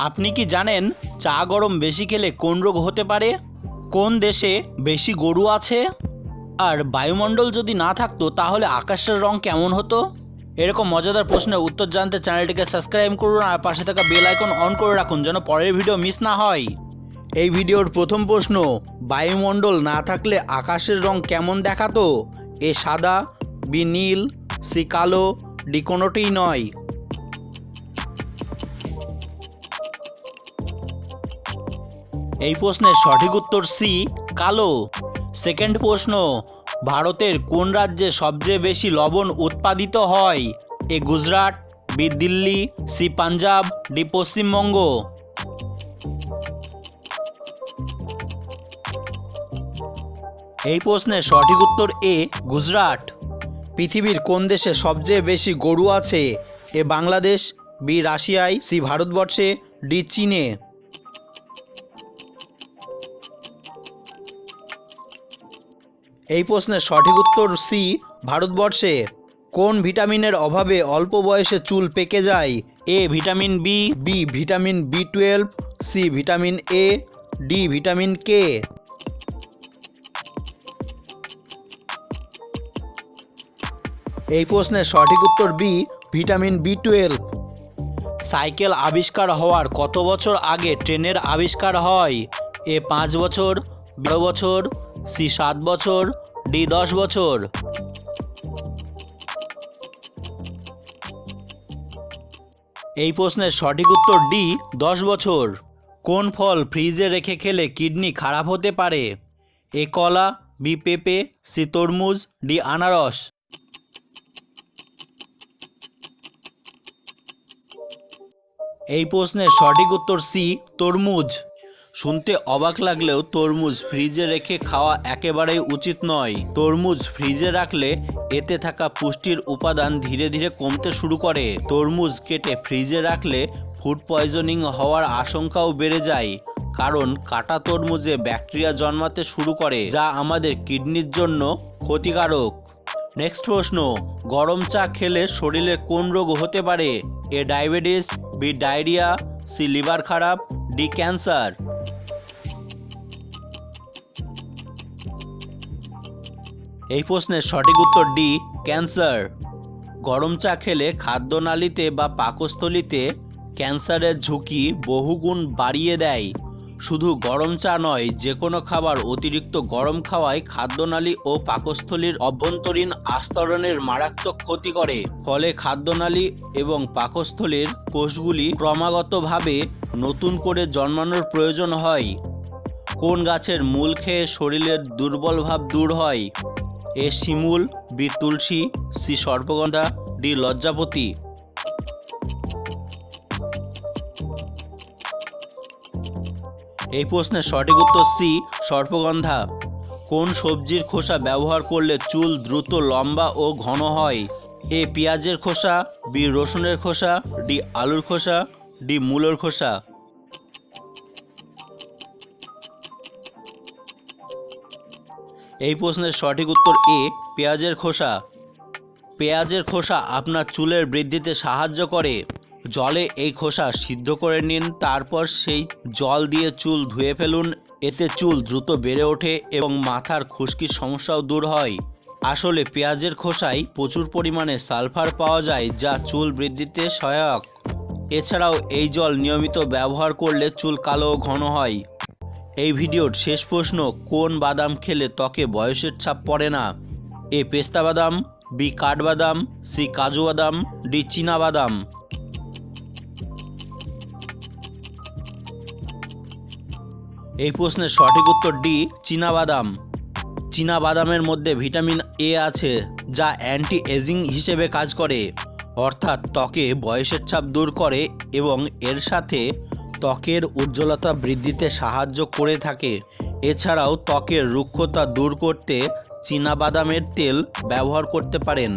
আপনি কি জানেন চা গরম বেশি খেলে কোন রোগ হতে পারে? কোন দেশে বেশি গরু আছে? আর বায়ুমণ্ডল যদি না থাকতো, তাহলে আকাশের রং কেমন হতো? এরকম মজাদার প্রশ্নের উত্তর জানতে চ্যানেলটিকে সাবস্ক্রাইব করুন আর পাশে থাকা বেল আইকন অন করে রাখুন যেন পরের ভিডিও মিস না হয়। এই ভিডিওর প্রথম প্রশ্ন, বায়ুমণ্ডল না থাকলে আকাশের রং কেমন দেখাতো? এ সাদা, বি নীল, সি কালো, ডি কোনোটিই নয়। এই প্রশ্নের সঠিক উত্তর সি, কালো। সেকেন্ড প্রশ্ন, ভারতের কোন রাজ্যে সবচেয়ে বেশি লবণ উৎপাদিত হয়? A Gujarat, B Delhi, C Punjab, D Paschimbanga. এই প্রশ্নের সঠিক উত্তর এ, গুজরাট। পৃথিবীর কোন দেশে সবচেয়ে বেশি গরু আছে? এ বাংলাদেশ, বি রাশিয়ায়, সি ভারতবর্ষে, ডি চীনে। এই প্রশ্নের সঠিক উত্তর সি, ভারতবর্ষে। কোন ভিটামিনের অভাবে অল্প বয়সে চুল পেকে যায়? A, vitamin B B, vitamin B twelve, C, vitamin A, D, vitamin K. এই প্রশ্নের সঠিক উত্তর B, vitamin B twelve. Cycle আবিষ্কার হওয়ার কত বছর আগে ট্রেনের আবিষ্কার হয়? এ, পাঁচ বছর বারো বছর সি সাত বছর, ডি দশ বছর। এই প্রশ্নের সঠিক উত্তর ডি, দশ বছর। কোন ফল ফ্রিজে রেখে খেলে কিডনি খারাপ হতে পারে? এ কলা, বি পেঁপে, সি তরমুজ, ডি আনারস। এই প্রশ্নের সঠিক উত্তর সি, তরমুজ। শুনতে অবাক লাগলেও তরমুজ ফ্রিজে রেখে খাওয়া একেবারেই উচিত নয়। তরমুজ ফ্রিজে রাখলে এতে থাকা পুষ্টির উপাদান ধীরে ধীরে কমতে শুরু করে। তরমুজ কেটে ফ্রিজে রাখলে ফুড পয়জনিং হওয়ার আশঙ্কাও বেড়ে যায়, কারণ কাটা তরমুজে ব্যাকটেরিয়া জন্মাতে শুরু করে, যা আমাদের কিডনির জন্য ক্ষতিকারক। নেক্সট প্রশ্ন, গরম চা খেলে শরীরে কোন রোগ হতে পারে? A diabetes, B diarrhoea, C liver খারাপ, ডি ক্যান্সার। এই প্রশ্নের সঠিক উত্তর ডি, ক্যান্সার। গরম চা খেলে খাদ্যনালীতে বা পাকস্থলীতে ক্যান্সারের ঝুঁকি বহুগুণ বাড়িয়ে দেয়। শুধু গরম চা নয় যে কোনো খাবার অতিরিক্ত গরম খাওয়ায় খাদ্যনালী ও পাকস্থলীর অভ্যন্তরীণ আস্তরণের মারাত্মক ক্ষতি করে। ফলে খাদ্যনালী এবং পাকস্থলীর কোষগুলি ক্রমাগতভাবে নতুন করে জন্মানোর প্রয়োজন হয়। কোন গাছের মূল খেয়ে শরীরের দুর্বল ভাব দূর হয়? এ শিমুল, বি তুলসী, সি সর্পগন্ধা ডি লজ্জাপতি। এই প্রশ্নের সঠিক উত্তর সি সর্পগন্ধা কোন সবজির খোসা ব্যবহার করলে চুল দ্রুত লম্বা ও ঘন হয়? এ পেঁয়াজের খোসা, বি রসুনের খোসা, ডি আলুর খোসা, ডি মূলোর খোসা। এই প্রশ্নের সঠিক উত্তর এ, পেঁয়াজের খোসা। পেঁয়াজের খোসা আপনার চুলের বৃদ্ধিতে সাহায্য করে। জলে এই খোসা সিদ্ধ করে নিন, তারপর সেই জল দিয়ে চুল ধুয়ে ফেলুন। এতে চুল দ্রুত বেড়ে ওঠে এবং মাথার খুশকির সমস্যাও দূর হয়। আসলে পেঁয়াজের খোসায় প্রচুর পরিমাণে সালফার পাওয়া যায়, যা চুল বৃদ্ধিতে সহায়ক। এছাড়াও এই জল নিয়মিত ব্যবহার করলে চুল কালো ঘন হয়। এই ভিডিওর শেষ প্রশ্ন, কোন বাদাম খেলে ত্বকে বয়সের ছাপ পড়ে না? এ পেস্তা বাদাম, বি কাঠবাদাম সি কাজু বাদাম, ডি চীনা বাদাম। এই প্রশ্নের সঠিক উত্তর ডি, চীনা বাদাম। চীনা বাদামের মধ্যে ভিটামিন এ আছে, যা অ্যান্টি এজিং হিসেবে কাজ করে। অর্থাৎ ত্বকে বয়সের ছাপ দূর করে এবং এর সাথে ত্বকের উজ্জ্বলতা বৃদ্ধিতে সাহায্য করে থাকে। এছাড়াও ত্বকের রুক্ষতা দূর করতে চীনাবাদামের তেল ব্যবহার করতে পারেন।